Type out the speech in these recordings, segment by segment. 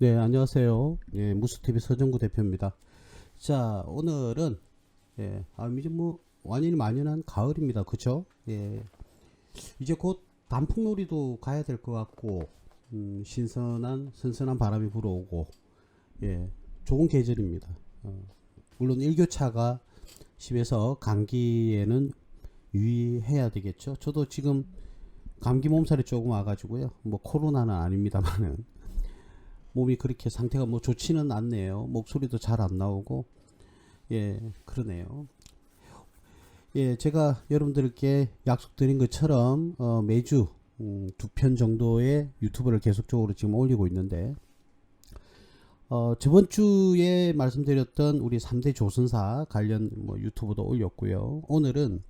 네, 안녕하세요. 예, 무스TV 서정구 대표입니다. 자, 오늘은, 예, 아, 이제 뭐, 완연히 만연한 가을입니다. 그쵸? 예, 이제 곧 단풍놀이도 가야 될 것 같고, 음, 신선한, 선선한 바람이 불어오고, 예, 좋은 계절입니다. 어, 물론 일교차가 심해서 감기에는 유의해야 되겠죠. 저도 지금 감기 몸살이 조금 와가지고요. 뭐 코로나는 아닙니다만은 몸이 그렇게 상태가 뭐 좋지는 않네요. 목소리도 잘 안 나오고 예 그러네요. 예 제가 여러분들께 약속드린 것처럼 어, 매주 음, 두편 정도의 유튜브를 계속적으로 지금 올리고 있는데 어, 저번 주에 말씀드렸던 우리 3대 조선사 관련 뭐 유튜브도 올렸고요. 오늘은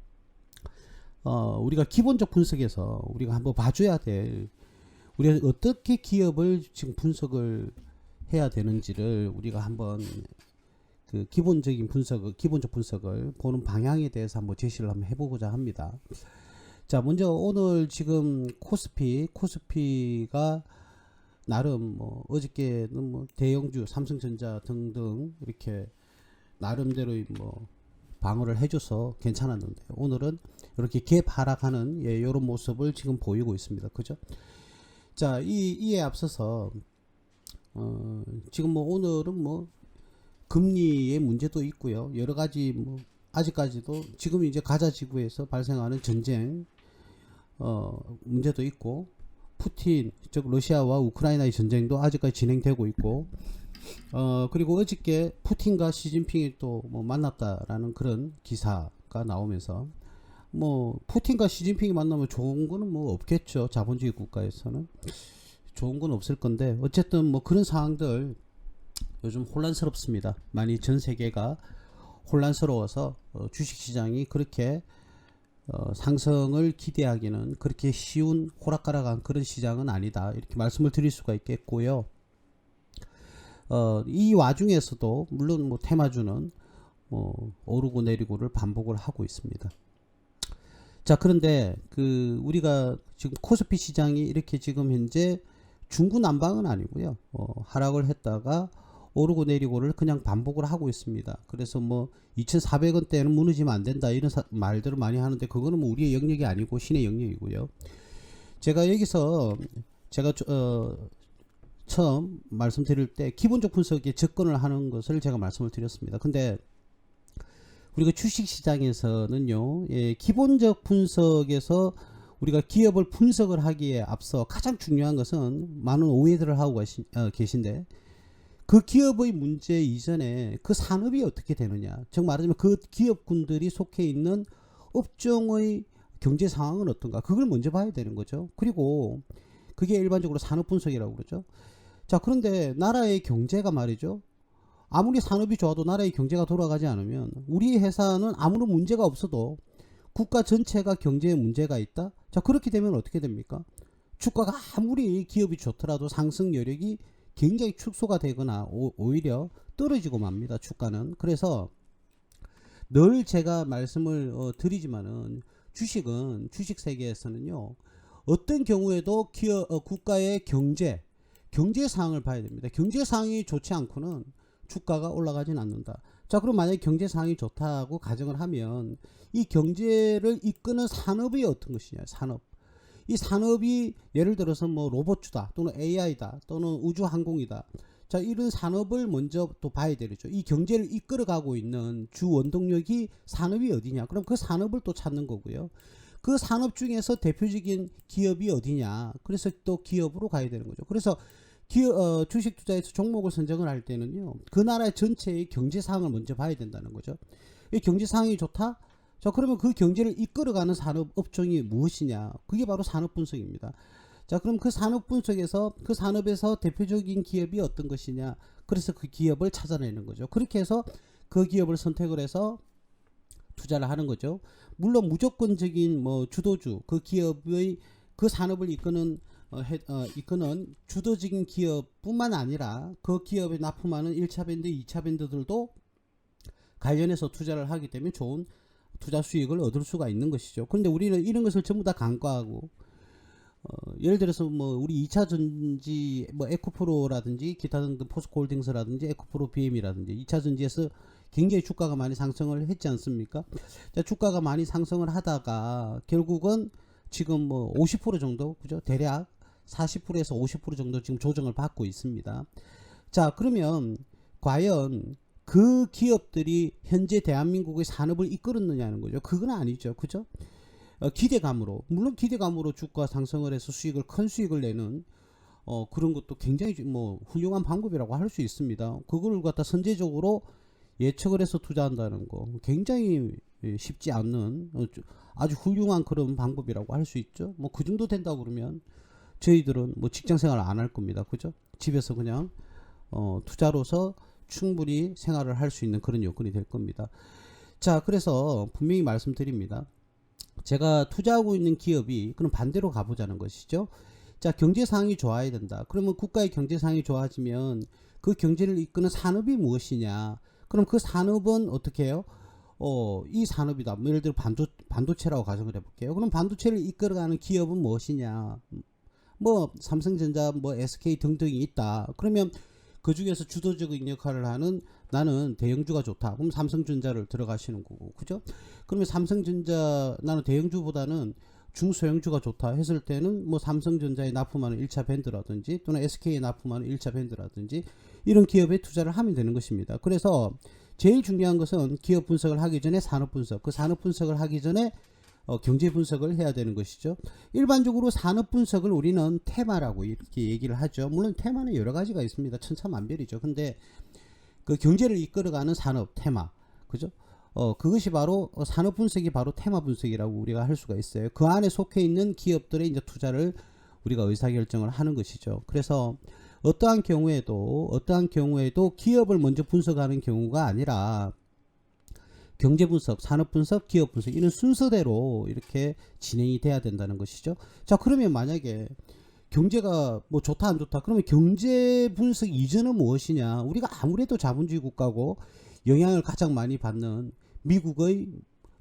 어, 우리가 기본적 분석에서 우리가 한번 봐줘야 될 우리가 어떻게 기업을 지금 분석을 해야 되는지를 우리가 한번 그 기본적인 분석을 기본적 분석을 보는 방향에 대해서 한번 제시를 한번 해보고자 합니다. 자, 먼저 오늘 지금 코스피 코스피가 나름 뭐 어저께는 뭐 대형주 삼성전자 등등 이렇게 나름대로의 뭐 방어를 해줘서 괜찮았는데 오늘은 이렇게 갭 하락하는 예, 이런 모습을 지금 보이고 있습니다. 그죠? 자, 이, 이에 앞서서, 어, 지금 뭐 오늘은 뭐, 금리의 문제도 있고요. 여러 가지 뭐, 아직까지도 지금 이제 가자 지구에서 발생하는 전쟁, 어, 문제도 있고, 푸틴, 즉, 러시아와 우크라이나의 전쟁도 아직까지 진행되고 있고, 어, 그리고 어저께 푸틴과 시진핑이 또 뭐 만났다라는 그런 기사가 나오면서, 뭐 푸틴과 시진핑이 만나면 좋은 거는 뭐 없겠죠. 자본주의 국가에서는. 좋은 건 없을 건데 어쨌든 뭐 그런 상황들 요즘 혼란스럽습니다. 많이 전 세계가 혼란스러워서 어, 주식 시장이 그렇게 어, 상승을 기대하기는 그렇게 쉬운 호락가락한 그런 시장은 아니다. 이렇게 말씀을 드릴 수가 있겠고요. 어, 이 와중에서도 물론 뭐 테마주는 뭐 오르고 내리고를 반복을 하고 있습니다. 자 그런데 그 우리가 지금 코스피 시장이 이렇게 지금 현재 중구난방은 아니고요. 어, 하락을 했다가 오르고 내리고를 그냥 반복을 하고 있습니다. 그래서 뭐 2400원대는 무너지면 안 된다 이런 사, 말들을 많이 하는데 그거는 뭐 우리의 영역이 아니고 신의 영역이고요. 제가 여기서 제가 어, 처음 말씀드릴 때 기본적 분석에 접근을 하는 것을 제가 말씀을 드렸습니다. 근데 우리가 주식 시장에서는요, 예, 기본적 분석에서 우리가 기업을 분석을 하기에 앞서 가장 중요한 것은 많은 오해들을 하고 어, 계신데 그 기업의 문제 이전에 그 산업이 어떻게 되느냐. 즉 말하자면 그 기업군들이 속해 있는 업종의 경제 상황은 어떤가. 그걸 먼저 봐야 되는 거죠. 그리고 그게 일반적으로 산업 분석이라고 그러죠. 자, 그런데 나라의 경제가 말이죠. 아무리 산업이 좋아도 나라의 경제가 돌아가지 않으면 우리 회사는 아무런 문제가 없어도 국가 전체가 경제에 문제가 있다. 자 그렇게 되면 어떻게 됩니까? 주가가 아무리 기업이 좋더라도 상승 여력이 굉장히 축소가 되거나 오, 히려 떨어지고 맙니다. 주가는 그래서 늘 제가 말씀을 어, 드리지만은 주식은 주식 세계에서는요 어떤 경우에도 기업 어, 국가의 경제 경제 상황을 봐야 됩니다. 경제 상황이 좋지 않고는 주가가 올라가진 않는다. 자, 그럼 만약에 경제 상황이 좋다고 가정을 하면 이 경제를 이끄는 산업이 어떤 것이냐, 산업. 이 산업이 예를 들어서 뭐 로봇주다 또는 AI다 또는 우주항공이다. 자, 이런 산업을 먼저 또 봐야 되겠죠. 이 경제를 이끌어 가고 있는 주 원동력이 산업이 어디냐. 그럼 그 산업을 또 찾는 거고요. 그 산업 중에서 대표적인 기업이 어디냐. 그래서 또 기업으로 가야 되는 거죠. 그래서 기업, 어, 주식 투자에서 종목을 선정을 할 때는요, 그 나라의 전체의 경제 상황을 먼저 봐야 된다는 거죠. 이 경제 상황이 좋다? 자, 그러면 그 경제를 이끌어가는 산업 업종이 무엇이냐? 그게 바로 산업 분석입니다. 자, 그럼 그 산업 분석에서 그 산업에서 대표적인 기업이 어떤 것이냐? 그래서 그 기업을 찾아내는 거죠. 그렇게 해서 그 기업을 선택을 해서 투자를 하는 거죠. 물론 무조건적인 뭐 주도주, 그 기업의 그 산업을 이끄는 어, 해, 어, 이끄는 주도적인 기업뿐만 아니라 그 기업에 납품하는 1차 밴드, 2차 밴드들도 관련해서 투자를 하기 때문에 좋은 투자 수익을 얻을 수가 있는 것이죠. 그런데 우리는 이런 것을 전부 다 간과하고 어, 예를 들어서 뭐 우리 2차 전지 뭐 에코프로라든지 기타 등등 포스코홀딩스라든지 에코프로 BM이라든지 2차 전지에서 굉장히 주가가 많이 상승을 했지 않습니까? 자, 주가가 많이 상승을 하다가 결국은 지금 뭐 50% 정도 그죠? 대략 40%에서 50% 정도 지금 조정을 받고 있습니다. 자, 그러면 과연 그 기업들이 현재 대한민국의 산업을 이끌었느냐는 거죠. 그건 아니죠. 그죠? 어, 기대감으로 물론 기대감으로 주가 상승을 해서 수익을 큰 수익을 내는 어, 그런 것도 굉장히 뭐 훌륭한 방법이라고 할 수 있습니다. 그걸 갖다 선제적으로 예측을 해서 투자한다는 거 굉장히 예, 쉽지 않는 어, 주- 아주 훌륭한 그런 방법이라고 할 수 있죠. 뭐 그 정도 된다 그러면 저희들은 뭐 직장 생활 안 할 겁니다. 그죠? 집에서 그냥 어, 투자로서 충분히 생활을 할 수 있는 그런 여건이 될 겁니다. 자, 그래서 분명히 말씀드립니다. 제가 투자하고 있는 기업이 그럼 반대로 가보자는 것이죠. 자, 경제 상황이 좋아야 된다. 그러면 국가의 경제 상황이 좋아지면 그 경제를 이끄는 산업이 무엇이냐? 그럼 그 산업은 어떻게 해요? 어, 이 산업이다. 뭐 예를 들어 반도, 반도체라고 가정을 해볼게요. 그럼 반도체를 이끌어가는 기업은 무엇이냐? 뭐 삼성전자, 뭐 SK 등등이 있다. 그러면 그 중에서 주도적인 역할을 하는 나는 대형주가 좋다. 그럼 삼성전자를 들어가시는 거고, 그죠? 그러면 삼성전자 나는 대형주보다는 중소형주가 좋다 했을 때는 뭐 삼성전자에 납품하는 1차 밴드라든지 또는 SK에 납품하는 1차 밴드라든지 이런 기업에 투자를 하면 되는 것입니다. 그래서 제일 중요한 것은 기업 분석을 하기 전에 산업 분석, 그 산업 분석을 하기 전에 어, 경제 분석을 해야 되는 것이죠. 일반적으로 산업 분석을 우리는 테마라고 이렇게 얘기를 하죠. 물론 테마는 여러 가지가 있습니다. 천차만별이죠. 근데 그 경제를 이끌어가는 산업 테마, 그죠? 어, 그것이 바로 어, 산업 분석이 바로 테마 분석이라고 우리가 할 수가 있어요. 그 안에 속해 있는 기업들의 이제 투자를 우리가 의사결정을 하는 것이죠. 그래서 어떠한 경우에도 어떠한 경우에도 기업을 먼저 분석하는 경우가 아니라 경제 분석, 산업 분석, 기업 분석 이런 순서대로 이렇게 진행이 돼야 된다는 것이죠. 자, 그러면 만약에 경제가 뭐 좋다 안 좋다 그러면 경제 분석 이전은 무엇이냐? 우리가 아무래도 자본주의 국가고 영향을 가장 많이 받는 미국의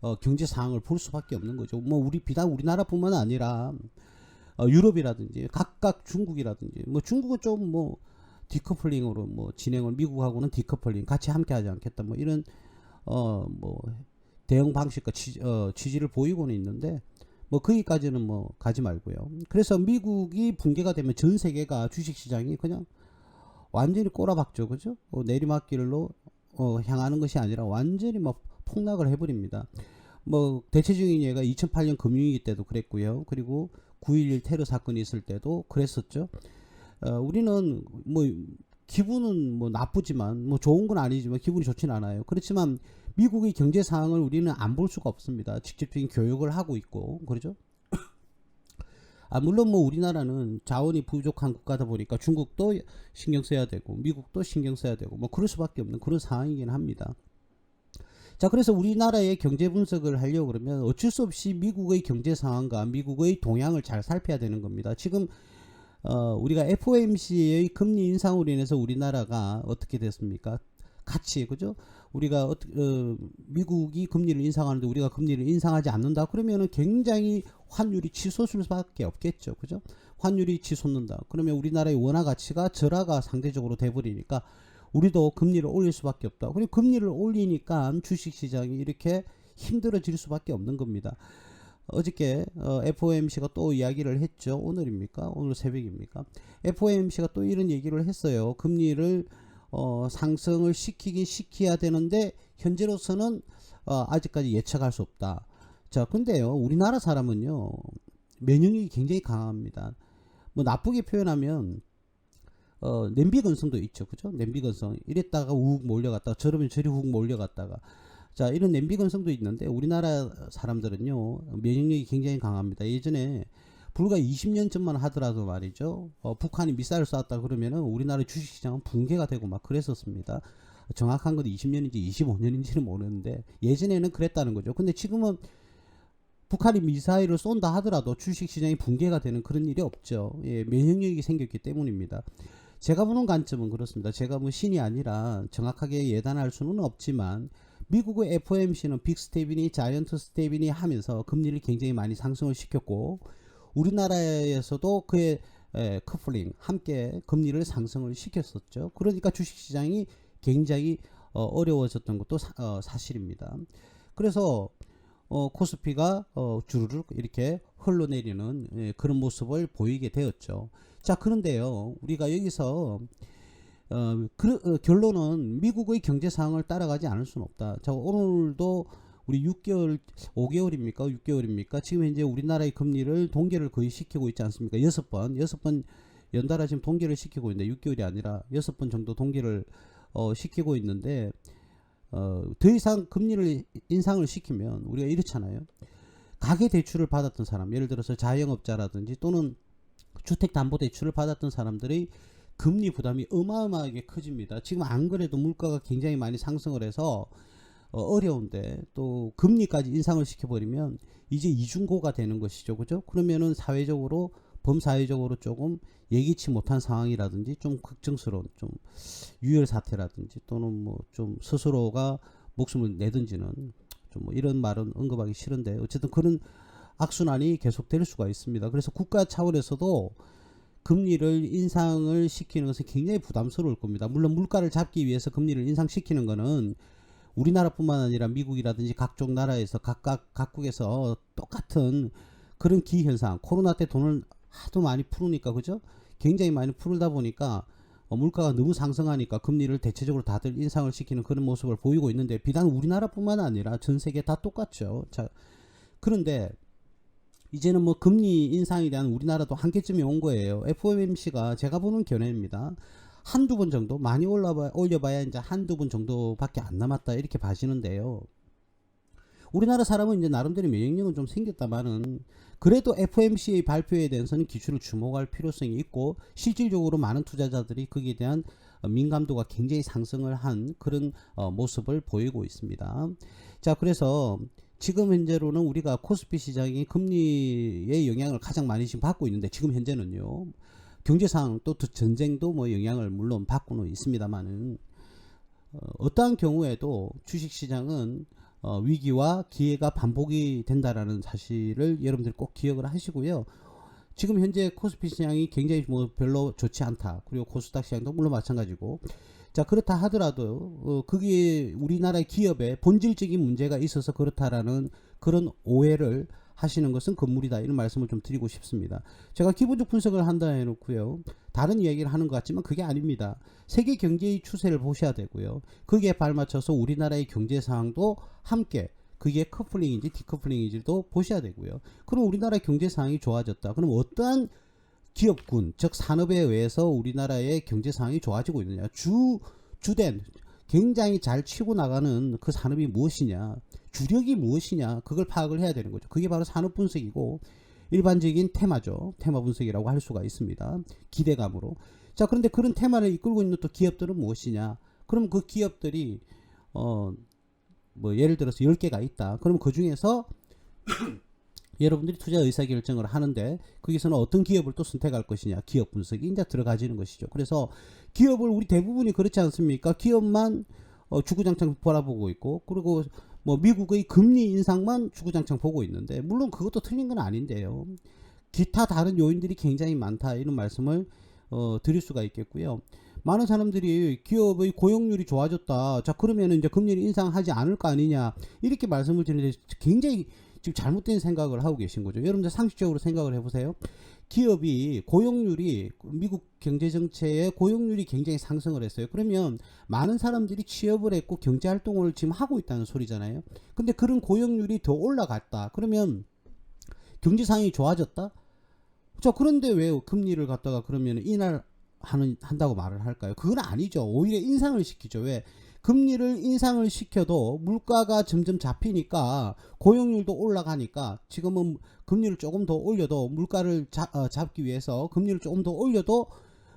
어, 경제 상황을 볼 수밖에 없는 거죠. 뭐 우리 비단 우리나라뿐만 아니라 어, 유럽이라든지 각각 중국이라든지 뭐 중국은 좀뭐 디커플링으로 뭐 진행을 미국하고는 디커플링 같이 함께 하지 않겠다 뭐 이런 어 뭐 대응 방식과 취, 어, 취지를 보이고는 있는데 뭐 거기까지는 뭐 가지 말고요. 그래서 미국이 붕괴가 되면 전 세계가 주식 시장이 그냥 완전히 꼬라박죠, 그죠? 어, 내리막길로 어, 향하는 것이 아니라 완전히 막 폭락을 해버립니다. 뭐 대체적인 예가 2008년 금융위기 때도 그랬고요. 그리고 9.11 테러 사건이 있을 때도 그랬었죠. 어, 우리는 뭐 기분은 뭐 나쁘지만 뭐 좋은 건 아니지만 기분이 좋진 않아요. 그렇지만 미국의 경제 상황을 우리는 안 볼 수가 없습니다. 직접적인 교육을 하고 있고 그러죠. 아 물론 뭐 우리나라는 자원이 부족한 국가다 보니까 중국도 신경 써야 되고 미국도 신경 써야 되고 뭐 그럴 수밖에 없는 그런 상황이긴 합니다. 자 그래서 우리나라의 경제 분석을 하려고 그러면 어쩔 수 없이 미국의 경제 상황과 미국의 동향을 잘 살펴야 되는 겁니다. 지금 어, 우리가 FOMC의 금리 인상으로 인해서 우리나라가 어떻게 됐습니까? 같이 그죠? 우리가 어, 어, 미국이 금리를 인상하는데 우리가 금리를 인상하지 않는다 그러면은 굉장히 환율이 치솟을 수밖에 없겠죠, 그죠? 환율이 치솟는다. 그러면 우리나라의 원화 가치가 절하가 상대적으로 돼버리니까 우리도 금리를 올릴 수밖에 없다. 그리고 금리를 올리니까 주식 시장이 이렇게 힘들어질 수밖에 없는 겁니다. 어저께 어, FOMC가 또 이야기를 했죠. 오늘입니까? 오늘 새벽입니까? FOMC가 또 이런 얘기를 했어요. 금리를 어, 상승을 시키긴 시켜야 되는데 현재로서는 어, 아직까지 예측할 수 없다. 자, 근데요, 우리나라 사람은요 면역력이 굉장히 강합니다. 뭐 나쁘게 표현하면 어, 냄비 근성도 있죠, 그죠? 냄비 근성 이랬다가 욱 몰려갔다가 저러면 저리 훅 몰려갔다가 자 이런 냄비 근성도 있는데 우리나라 사람들은요 면역력이 굉장히 강합니다. 예전에 불과 20년 전만 하더라도 말이죠. 어, 북한이 미사일을 쐈다 그러면은 우리나라 주식시장은 붕괴가 되고 막 그랬었습니다. 정확한 건 20년인지 25년인지는 모르는데 예전에는 그랬다는 거죠. 근데 지금은 북한이 미사일을 쏜다 하더라도 주식시장이 붕괴가 되는 그런 일이 없죠. 예, 면역력이 생겼기 때문입니다. 제가 보는 관점은 그렇습니다. 제가 뭐 신이 아니라 정확하게 예단할 수는 없지만 미국의 FOMC는 빅 스텝이니 자이언트 스텝이니 하면서 금리를 굉장히 많이 상승을 시켰고 우리나라에서도 그의 에, 커플링 함께 금리를 상승을 시켰었죠. 그러니까 주식시장이 굉장히 어, 어려워졌던 것도 사, 어, 사실입니다. 그래서 어, 코스피가 어, 주르륵 이렇게 흘러내리는 예, 그런 모습을 보이게 되었죠. 자 그런데요 우리가 여기서 어, 그, 어, 결론은 미국의 경제 상황을 따라가지 않을 수는 없다. 자 오늘도 우리 6개월, 5개월입니까? 6개월입니까? 지금 현재 우리나라의 금리를 동결을 거의 시키고 있지 않습니까? 여섯 번, 여섯 번 연달아 지금 동결을 시키고 있는데 6개월이 아니라 여섯 번 정도 동결을 어, 시키고 있는데 어, 더 이상 금리를 인상을 시키면 우리가 이렇잖아요. 가계 대출을 받았던 사람, 예를 들어서 자영업자라든지 또는 주택담보대출을 받았던 사람들의 금리 부담이 어마어마하게 커집니다. 지금 안 그래도 물가가 굉장히 많이 상승을 해서 어, 어려운데 또 금리까지 인상을 시켜버리면 이제 이중고가 되는 것이죠. 그죠? 그러면은 사회적으로 범사회적으로 조금 예기치 못한 상황이라든지 좀 걱정스러운 좀 유혈 사태라든지 또는 뭐 좀 스스로가 목숨을 내든지는 좀 뭐 이런 말은 언급하기 싫은데 어쨌든 그런 악순환이 계속될 수가 있습니다. 그래서 국가 차원에서도 금리를 인상을 시키는 것은 굉장히 부담스러울 겁니다. 물론 물가를 잡기 위해서 금리를 인상시키는 것은 우리나라뿐만 아니라 미국이라든지 각종 나라에서 각각 각국에서 똑같은 그런 기현상 코로나 때 돈을 하도 많이 풀으니까 그죠? 굉장히 많이 풀다 보니까 어, 물가가 너무 상승하니까 금리를 대체적으로 다들 인상을 시키는 그런 모습을 보이고 있는데 비단 우리나라뿐만 아니라 전 세계 다 똑같죠. 자 그런데 이제는 뭐 금리 인상에 대한 우리나라도 한계점이 온 거예요. FOMC가 제가 보는 견해입니다. 한두 번 정도 많이 올라봐 올려봐야 이제 한두 번 정도밖에 안 남았다 이렇게 봐지는데요. 우리나라 사람은 이제 나름대로 면역력은 좀 생겼다마는 그래도 FOMC의 발표에 대해서는 기준을 주목할 필요성이 있고 실질적으로 많은 투자자들이 거기에 대한 어, 민감도가 굉장히 상승을 한 그런 어, 모습을 보이고 있습니다. 자, 그래서 지금 현재로는 우리가 코스피 시장이 금리의 영향을 가장 많이 지금 받고 있는데 지금 현재는요. 경제 상황 또 전쟁도 뭐 영향을 물론 받고는 있습니다만은 어, 어떠한 경우에도 주식 시장은 어, 위기와 기회가 반복이 된다라는 사실을 여러분들 꼭 기억을 하시고요. 지금 현재 코스피 시장이 굉장히 뭐 별로 좋지 않다. 그리고 코스닥 시장도 물론 마찬가지고. 자 그렇다 하더라도 어, 그게 우리나라의 기업에 본질적인 문제가 있어서 그렇다라는 그런 오해를 하시는 것은 건물이다 이런 말씀을 좀 드리고 싶습니다. 제가 기본적 분석을 한다 해놓고요. 다른 이야기를 하는 것 같지만 그게 아닙니다. 세계 경제의 추세를 보셔야 되고요. 거기에 발맞춰서 우리나라의 경제 상황도 함께 그게 커플링인지 디커플링인지도 보셔야 되고요. 그럼 우리나라의 경제 상황이 좋아졌다. 그럼 어떠한 기업군, 즉 산업에 의해서 우리나라의 경제 상황이 좋아지고 있느냐? 주 주된 굉장히 잘 치고 나가는 그 산업이 무엇이냐? 주력이 무엇이냐? 그걸 파악을 해야 되는 거죠. 그게 바로 산업 분석이고 일반적인 테마죠. 테마 분석이라고 할 수가 있습니다. 기대감으로. 자, 그런데 그런 테마를 이끌고 있는 또 기업들은 무엇이냐? 그럼 그 기업들이 어 뭐 예를 들어서 10개가 있다. 그럼 그 중에서 여러분들이 투자 의사 결정을 하는데 거기서는 어떤 기업을 또 선택할 것이냐 기업 분석이 이제 들어가지는 것이죠. 그래서 기업을 우리 대부분이 그렇지 않습니까? 기업만 어, 주구장창 바라보고 있고 그리고 뭐 미국의 금리 인상만 주구장창 보고 있는데 물론 그것도 틀린 건 아닌데요. 기타 다른 요인들이 굉장히 많다 이런 말씀을 어, 드릴 수가 있겠고요. 많은 사람들이 기업의 고용률이 좋아졌다. 자 그러면 이제 금리를 인상하지 않을 거 아니냐 이렇게 말씀을 드리는데 굉장히 지금 잘못된 생각을 하고 계신 거죠. 여러분들 상식적으로 생각을 해보세요. 기업이 고용률이 미국 경제 정체의 고용률이 굉장히 상승을 했어요. 그러면 많은 사람들이 취업을 했고 경제 활동을 지금 하고 있다는 소리잖아요. 근데 그런 고용률이 더 올라갔다. 그러면 경제 상황이 좋아졌다? 자, 그런데 왜 금리를 갖다가 그러면 인할 하는 한다고 말을 할까요? 그건 아니죠. 오히려 인상을 시키죠. 왜? 금리를 인상을 시켜도 물가가 점점 잡히니까 고용률도 올라가니까 지금은 금리를 조금 더 올려도 물가를 자, 어, 잡기 위해서 금리를 조금 더 올려도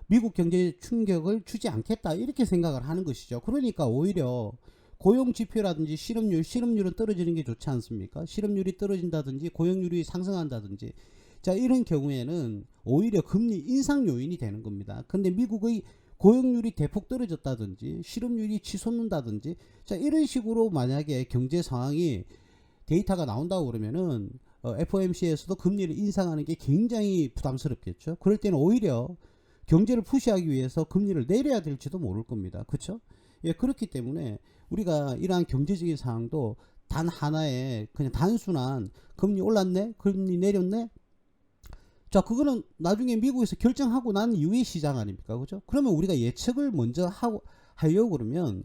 미국 경제에 충격을 주지 않겠다 이렇게 생각을 하는 것이죠. 그러니까 오히려 고용 지표라든지 실업률, 실업률은 떨어지는 게 좋지 않습니까? 실업률이 떨어진다든지 고용률이 상승한다든지 자 이런 경우에는 오히려 금리 인상 요인이 되는 겁니다. 근데 미국의 고용률이 대폭 떨어졌다든지 실업률이 치솟는다든지 자 이런 식으로 만약에 경제 상황이 데이터가 나온다고 그러면은 어, FOMC에서도 금리를 인상하는 게 굉장히 부담스럽겠죠. 그럴 때는 오히려 경제를 푸시하기 위해서 금리를 내려야 될지도 모를 겁니다. 그렇죠? 예, 그렇기 때문에 우리가 이러한 경제적인 상황도 단 하나의 그냥 단순한 금리 올랐네, 금리 내렸네. 자, 그거는 나중에 미국에서 결정하고 난 이후의 시장 아닙니까? 그죠? 그러면 우리가 예측을 먼저 하고 하려고 그러면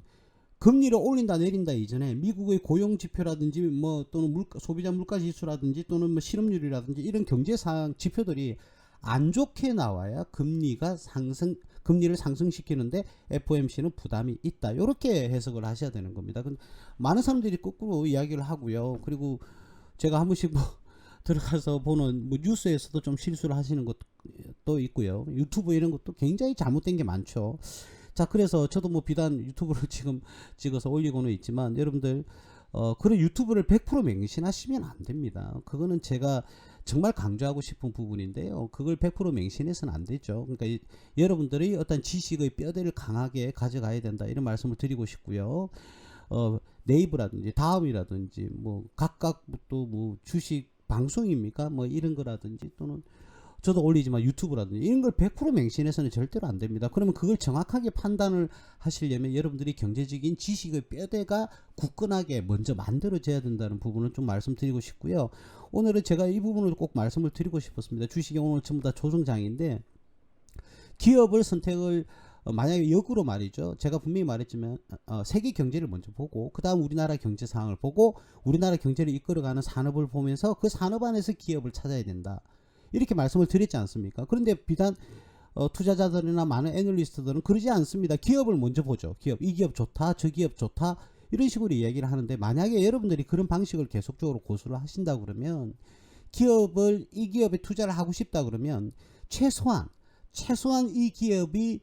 금리를 올린다 내린다 이전에 미국의 고용 지표라든지 뭐 또는 물가, 소비자 물가 지수라든지 또는 뭐 실업률이라든지 이런 경제 상황 지표들이 안 좋게 나와야 금리가 상승 금리를 상승시키는데 FOMC는 부담이 있다. 이렇게 해석을 하셔야 되는 겁니다. 근데 많은 사람들이 거꾸로 이야기를 하고요. 그리고 제가 한 번씩 뭐 들어가서 보는 뭐 뉴스에서도 좀 실수를 하시는 것도 있고요. 유튜브 이런 것도 굉장히 잘못된 게 많죠. 자, 그래서 저도 뭐 비단 유튜브를 지금 찍어서 올리고는 있지만 여러분들 어, 그런 유튜브를 100% 맹신하시면 안 됩니다. 그거는 제가 정말 강조하고 싶은 부분인데요. 그걸 100% 맹신해서는 안 되죠. 그러니까 이, 여러분들이 어떤 지식의 뼈대를 강하게 가져가야 된다. 이런 말씀을 드리고 싶고요. 어, 네이버라든지 다음이라든지 뭐 각각 또 뭐 주식 방송입니까? 뭐 이런 거라든지 또는 저도 올리지만 유튜브라든지 이런 걸 100% 맹신해서는 절대로 안 됩니다. 그러면 그걸 정확하게 판단을 하시려면 여러분들이 경제적인 지식의 뼈대가 굳건하게 먼저 만들어져야 된다는 부분을 좀 말씀드리고 싶고요. 오늘은 제가 이 부분을 꼭 말씀을 드리고 싶었습니다. 주식이 오늘 전부 다 조정장인데 기업을 선택을 어, 만약에 역으로 말이죠. 제가 분명히 말했지만 어, 세계 경제를 먼저 보고 그 다음 우리나라 경제 상황을 보고 우리나라 경제를 이끌어가는 산업을 보면서 그 산업 안에서 기업을 찾아야 된다. 이렇게 말씀을 드렸지 않습니까? 그런데 비단 어, 투자자들이나 많은 애널리스트들은 그러지 않습니다. 기업을 먼저 보죠. 기업 이 기업 좋다, 저 기업 좋다 이런 식으로 이야기를 하는데 만약에 여러분들이 그런 방식을 계속적으로 고수를 하신다 그러면 기업을 이 기업에 투자를 하고 싶다 그러면 최소한 최소한 이 기업이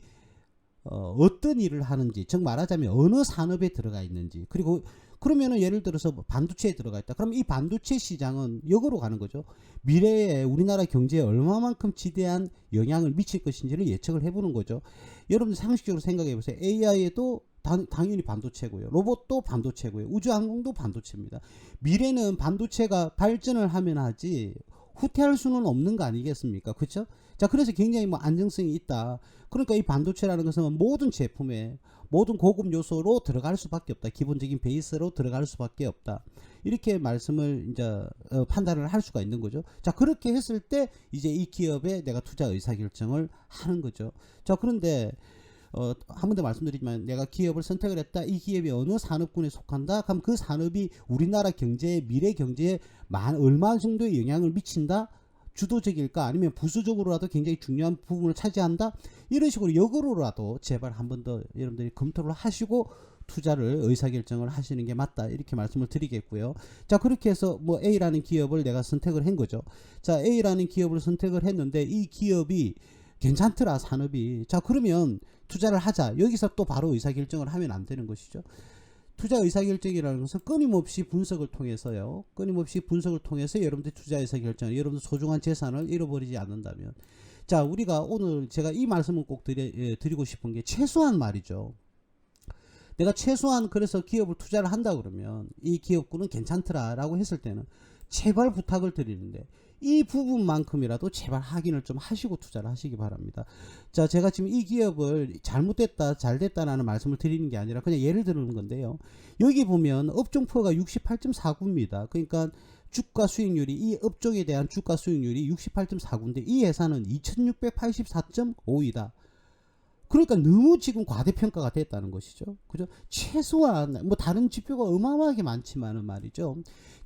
어, 어떤 일을 하는지, 즉 말하자면 어느 산업에 들어가 있는지, 그리고 그러면은 예를 들어서 뭐 반도체에 들어가 있다. 그럼 이 반도체 시장은 역으로 가는 거죠. 미래에 우리나라 경제에 얼마만큼 지대한 영향을 미칠 것인지를 예측을 해보는 거죠. 여러분들 상식적으로 생각해 보세요. AI에도 당, 당연히 반도체고요. 로봇도 반도체고요. 우주항공도 반도체입니다. 미래는 반도체가 발전을 하면 하지 후퇴할 수는 없는 거 아니겠습니까? 그렇죠? 자, 그래서 굉장히 뭐 안정성이 있다. 그러니까 이 반도체라는 것은 모든 제품에 모든 고급 요소로 들어갈 수밖에 없다. 기본적인 베이스로 들어갈 수밖에 없다. 이렇게 말씀을 이제 어, 판단을 할 수가 있는 거죠. 자, 그렇게 했을 때 이제 이 기업에 내가 투자 의사 결정을 하는 거죠. 자, 그런데 어, 한 번 더 말씀드리지만 내가 기업을 선택을 했다. 이 기업이 어느 산업군에 속한다. 그럼 그 산업이 우리나라 경제에 미래 경제에 만 얼마 정도의 영향을 미친다. 주도적일까? 아니면 부수적으로라도 굉장히 중요한 부분을 차지한다? 이런 식으로 역으로라도 제발 한 번 더 여러분들이 검토를 하시고 투자를 의사결정을 하시는 게 맞다. 이렇게 말씀을 드리겠고요. 자 그렇게 해서 뭐 A라는 기업을 내가 선택을 한 거죠. 자 A라는 기업을 선택을 했는데 이 기업이 괜찮더라 산업이. 자 그러면 투자를 하자. 여기서 또 바로 의사결정을 하면 안 되는 것이죠 투자 의사결정이라는 것은 끊임없이 분석을 통해서요. 끊임없이 분석을 통해서 여러분들 투자 의사결정, 여러분들 소중한 재산을 잃어버리지 않는다면. 자, 우리가 오늘 제가 이 말씀을 꼭 드리, 예, 드리고 싶은 게 최소한 말이죠. 내가 최소한 그래서 기업을 투자를 한다 그러면 이 기업군은 괜찮더라 라고 했을 때는 제발 부탁을 드리는데 이 부분만큼이라도 제발 확인을 좀 하시고 투자를 하시기 바랍니다. 자, 제가 지금 이 기업을 잘못됐다, 잘됐다라는 말씀을 드리는 게 아니라 그냥 예를 드는 건데요. 여기 보면 업종표가 68.49입니다. 그러니까 주가 수익률이 이 업종에 대한 주가 수익률이 68.49인데 이 회사는 2684.5이다. 그러니까 너무 지금 과대평가가 됐다는 것이죠. 그죠? 최소한 뭐 다른 지표가 어마어마하게 많지만은 말이죠.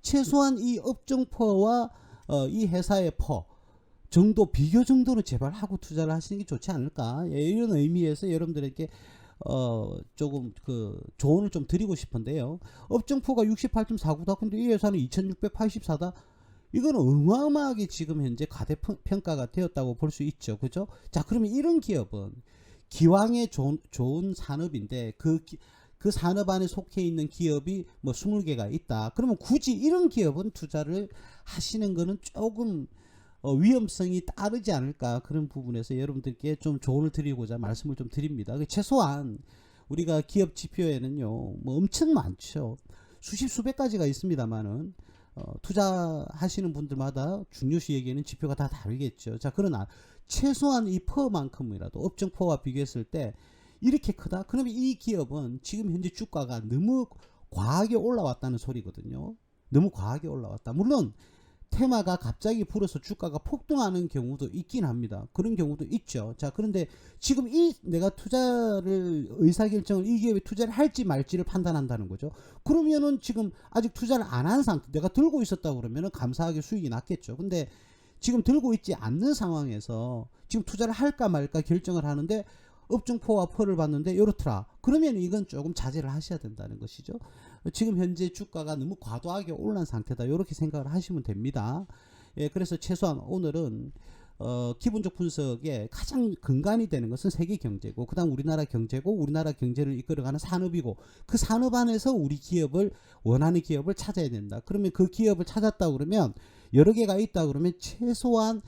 최소한 이 업종퍼와 어, 이 회사의 퍼 정도 비교 정도는 제발 하고 투자를 하시는 게 좋지 않을까? 예, 이런 의미에서 여러분들에게 어 조금 그 조언을 좀 드리고 싶은데요. 업종포가 68.49다. 근데 이 회사는 2684다. 이거는 어마어마하게 지금 현재 가대 평가가 되었다고 볼 수 있죠. 그죠? 자 그러면 이런 기업은 기왕에 좋은, 좋은 산업인데 그, 기, 그 산업 안에 속해 있는 기업이 뭐 20개가 있다. 그러면 굳이 이런 기업은 투자를 하시는 거는 조금 어, 위험성이 따르지 않을까 그런 부분에서 여러분들께 좀 조언을 드리고자 말씀을 좀 드립니다. 그 최소한 우리가 기업 지표에는요 뭐 엄청 많죠. 수십 수백 가지가 있습니다만은 어, 투자하시는 분들마다 중요시 여기는 지표가 다 다르겠죠. 자, 그러나 최소한 이 퍼만큼이라도 업종 퍼와 비교했을 때 이렇게 크다? 그러면 이 기업은 지금 현재 주가가 너무 과하게 올라왔다는 소리거든요. 너무 과하게 올라왔다. 물론 테마가 갑자기 불어서 주가가 폭등하는 경우도 있긴 합니다. 그런 경우도 있죠. 자, 그런데 지금 이 내가 투자를 의사결정을 이 기업에 투자를 할지 말지를 판단한다는 거죠. 그러면은 지금 아직 투자를 안 한 상태, 내가 들고 있었다 그러면은 감사하게 수익이 났겠죠. 근데 지금 들고 있지 않는 상황에서 지금 투자를 할까 말까 결정을 하는데 업종포와 퍼를 봤는데 이렇더라. 그러면 이건 조금 자제를 하셔야 된다는 것이죠. 지금 현재 주가가 너무 과도하게 올란 상태다. 이렇게 생각을 하시면 됩니다. 예, 그래서 최소한 오늘은 어, 기본적 분석에 가장 근간이 되는 것은 세계 경제고, 그 다음 우리나라 경제고, 우리나라 경제를 이끌어가는 산업이고, 그 산업 안에서 우리 기업을 원하는 기업을 찾아야 된다. 그러면 그 기업을 찾았다 그러면 여러 개가 있다 그러면 최소한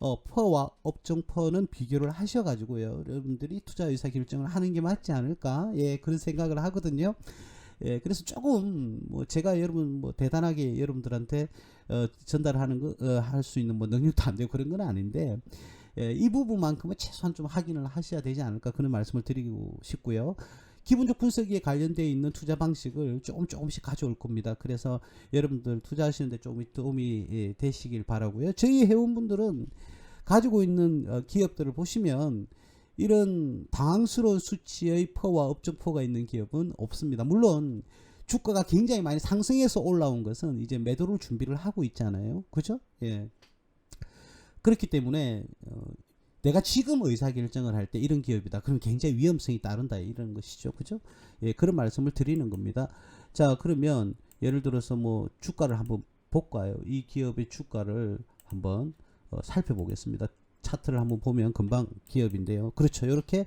어, 퍼와 업종 퍼는 비교를 하셔가지고요. 여러분들이 투자 의사 결정을 하는 게 맞지 않을까? 예, 그런 생각을 하거든요. 예, 그래서 조금 뭐 제가 여러분 뭐 대단하게 여러분들한테 어, 전달하는 거할수 있는 뭐 능력도 안 되고 그런 건 아닌데 예, 이 부분만큼은 최소한 좀 확인을 하셔야 되지 않을까 그런 말씀을 드리고 싶고요. 기본적 분석에 관련되어 있는 투자 방식을 조금 조금씩 가져올 겁니다. 그래서 여러분들 투자하시는데 조금 도움이 예, 되시길 바라고요. 저희 회원분들은 가지고 있는 어, 기업들을 보시면 이런 당황스러운 수치의 퍼와 업종 퍼가 있는 기업은 없습니다. 물론 주가가 굉장히 많이 상승해서 올라온 것은 이제 매도를 준비를 하고 있잖아요. 그죠? 예. 그렇기 때문에 어, 내가 지금 의사 결정을 할 때 이런 기업이다. 그럼 굉장히 위험성이 따른다. 이런 것이죠. 그죠? 예, 그런 말씀을 드리는 겁니다. 자, 그러면 예를 들어서 뭐 주가를 한번 볼까요? 이 기업의 주가를 한번 어, 살펴보겠습니다. 차트를 한번 보면 금방 기업인데요. 그렇죠. 이렇게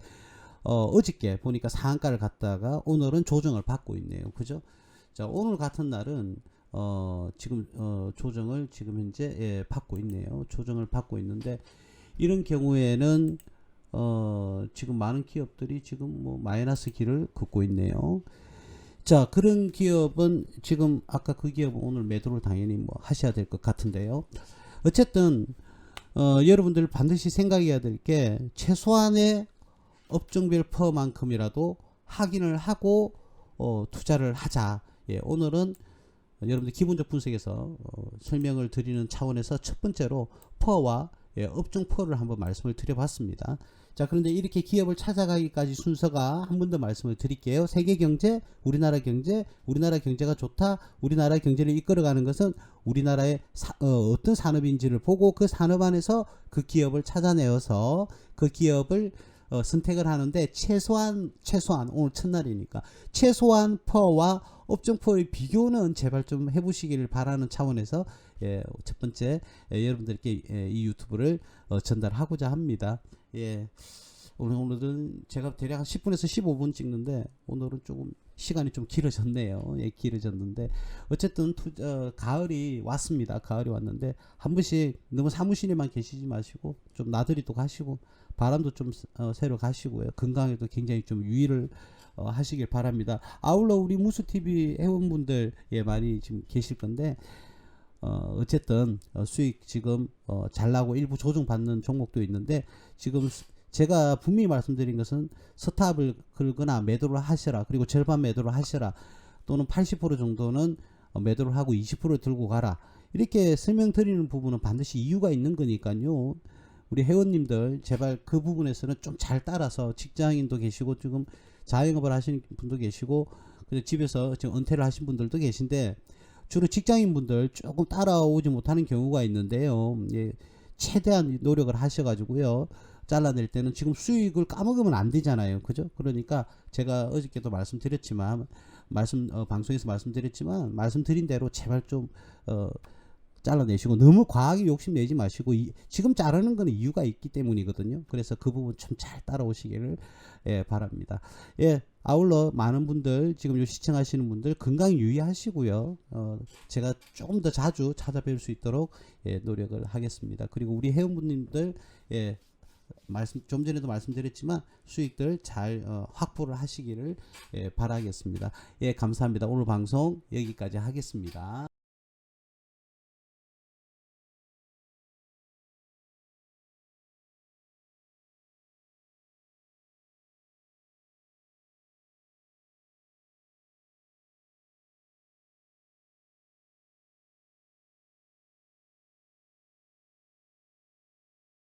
어, 어저께 보니까 상한가를 갔다가 오늘은 조정을 받고 있네요. 그죠? 자, 오늘 같은 날은 어, 지금 어, 조정을 지금 현재 예, 받고 있네요. 조정을 받고 있는데 이런 경우에는 어, 지금 많은 기업들이 지금 뭐 마이너스 길을 긋고 있네요. 자, 그런 기업은 지금 아까 그 기업은 오늘 매도를 당연히 뭐 하셔야 될 것 같은데요. 어쨌든 어, 여러분들 반드시 생각해야 될 게 최소한의 업종별 퍼만큼이라도 확인을 하고 어, 투자를 하자. 예, 오늘은 여러분들 기본적 분석에서 어, 설명을 드리는 차원에서 첫 번째로 퍼와 예, 업종 퍼를 한번 말씀을 드려봤습니다. 자, 그런데 이렇게 기업을 찾아가기까지 순서가 한 번 더 말씀을 드릴게요. 세계 경제, 우리나라 경제, 우리나라 경제가 좋다. 우리나라 경제를 이끌어가는 것은 우리나라의 사, 어, 떤 산업인지를 보고 그 산업 안에서 그 기업을 찾아내어서 그 기업을 어, 선택을 하는데 최소한 최소한 오늘 첫날이니까 최소한 퍼와 업종 퍼의 비교는 제발 좀 해보시기를 바라는 차원에서 예, 첫 번째 예, 여러분들께 예, 이 유튜브를 어, 전달하고자 합니다. 예. 오늘 오늘은 제가 대략 한 10분에서 15분 찍는데 오늘은 조금 시간이 좀 길어졌네요. 예, 길어졌는데 어쨌든 투, 어, 가을이 왔습니다. 가을이 왔는데 한 번씩 너무 사무실에만 계시지 마시고 좀 나들이도 가시고 바람도 좀 어, 새로 가시고요. 건강에도 굉장히 좀 유의를 어, 하시길 바랍니다. 아울러 우리 무수 TV 회원분들 예 많이 지금 계실 건데 어, 어쨌든 어, 수익 지금 어, 잘 나고 일부 조정 받는 종목도 있는데 지금 수- 제가 분명히 말씀드린 것은 스탑을 걸거나 매도를 하셔라 그리고 절반 매도를 하셔라 또는 80% 정도는 어, 매도를 하고 20% 들고 가라 이렇게 설명드리는 부분은 반드시 이유가 있는 거니까요 우리 회원님들 제발 그 부분에서는 좀 잘 따라서 직장인도 계시고 지금 자영업을 하시는 분도 계시고 그리고 집에서 지금 은퇴를 하신 분들도 계신데 주로 직장인 분들 조금 따라오지 못하는 경우가 있는데요. 예, 최대한 노력을 하셔가지고요. 잘라낼 때는 지금 수익을 까먹으면 안 되잖아요. 그죠? 그러니까 제가 어저께도 말씀드렸지만, 말씀, 어, 방송에서 말씀드렸지만, 말씀드린 대로 제발 좀, 어, 잘라내시고 너무 과하게 욕심내지 마시고 이, 지금 자르는 거는 이유가 있기 때문이거든요. 그래서 그 부분 좀 잘 따라오시기를 예, 바랍니다. 예, 아울러 많은 분들 지금 요 시청하시는 분들 건강 유의하시고요. 어, 제가 조금 더 자주 찾아뵐 수 있도록 예, 노력을 하겠습니다. 그리고 우리 회원분들 예, 말씀 좀 전에도 말씀드렸지만 수익들 잘 어, 확보를 하시기를 예, 바라겠습니다. 예, 감사합니다. 오늘 방송 여기까지 하겠습니다.